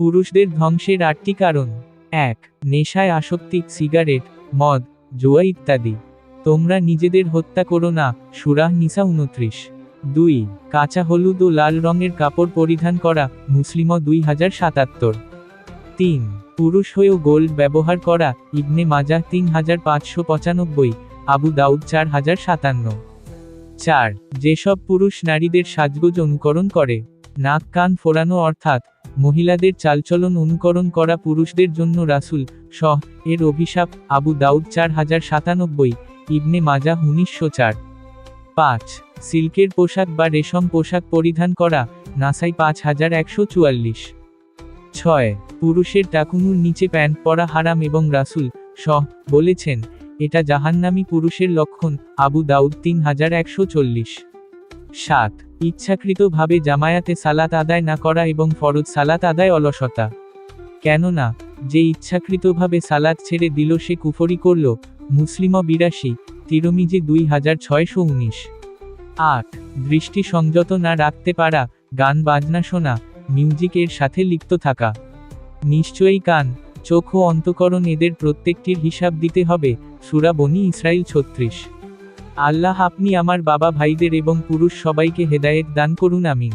পুরুষদের ধ্বংসের আটটি কারণ। এক, নেশায় আসক্তি, সিগারেট, মদ, জুয়া ইত্যাদি। তোমরা নিজেদের হত্যা করো না, সুরাহ নিসা উনত্রিশ। দুই, কাঁচা হলুদ ও লাল রঙের কাপড় পরিধান করা মুসলিম দুই হাজার সাতাত্তর। তিন, পুরুষ হয়েও গোল্ড ব্যবহার করা, ইবনে মাজাহ তিন হাজার পাঁচশো পঁচানব্বই, আবু দাউদ চার হাজার সাতান্ন। চার, যেসব পুরুষ নারীদের সাজগোজ অনুকরণ করে নাক কান ফোরানো অর্থাৎ মহিলাদের চালচলন অনুকরণ করা পুরুষদের জন্য রাসুল সহ এর অভিশাপ আবু দাউদ চার হাজার সাতানব্বই, ইবনে মাজা উনিশশো চার। পাঁচ, সিল্কের পোশাক বা রেশম পোশাক পরিধান করা, নাসাই পাঁচ হাজার একশো চুয়াল্লিশ। ছয়, পুরুষের টাকুনুর নিচে প্যান্ট পরা হারাম এবং রাসুল সহ বলেছেন, এটা জাহান্নামী পুরুষের লক্ষণ, আবু দাউদ তিন হাজার একশো চল্লিশ। সাত ইচ্ছাকৃতভাবে জামায়াতে সালাত আদায় না করা এবং ফরজ সালাত আদায় অলসতা। কেননা, যে ইচ্ছাকৃতভাবে সালাত ছেড়ে দিল সে কুফরি করল, মুসলিম বিরাশি, তিরমিজে দুই হাজার ছয়শো উনিশ। আট, দৃষ্টি সংযত না রাখতে পারা, গান বাজনা শোনা মিউজিকের সাথে লিপ্ত থাকা। নিশ্চয়ই কান, চোখ ও অন্তকরণ এদের প্রত্যেকটির হিসাব দিতে হবে, সুরা বনি ইসরাইল ছত্রিশ। আল্লাহ আপনি আমার বাবা ভাইদের এবং পুরুষ সবাইকে হেদায়েত দান করুন আমিন।